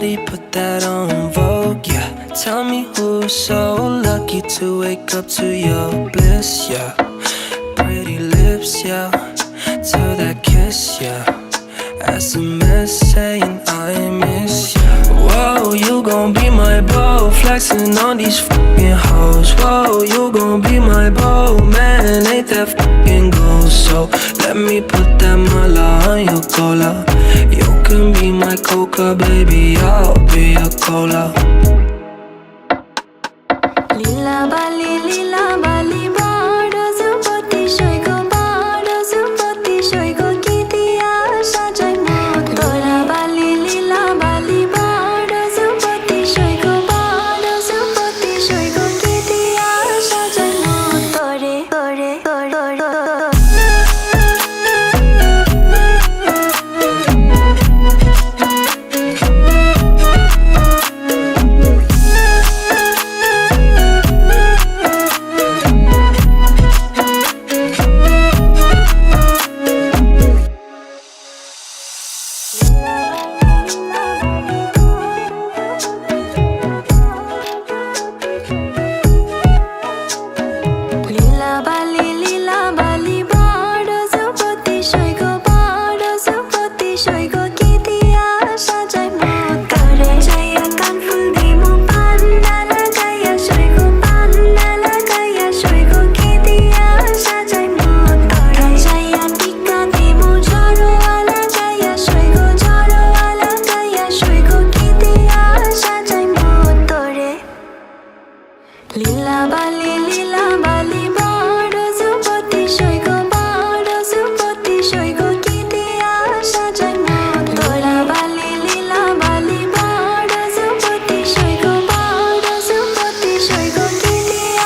gadi, put that on Vogue, yeah. Tell me who's so lucky to wake up to your bliss, yeah. Pretty lips, yeah. To that kiss, yeah. SMS saying I miss you. Whoa, you gon' be my beau, flexing on these fucking hoes. Whoa, you gon' be my beau, man, ain't that fucking gold? So let me put that mala on your cola. You can be my coca, baby, I'll be a cola. Lila ba, lila ba. লীলা বালি লীলা বালি বড় সুপতি সৈক বড় লীলা বালি বড় সুপতি সৈক বড় সুপতি সৈক কি দিয়ে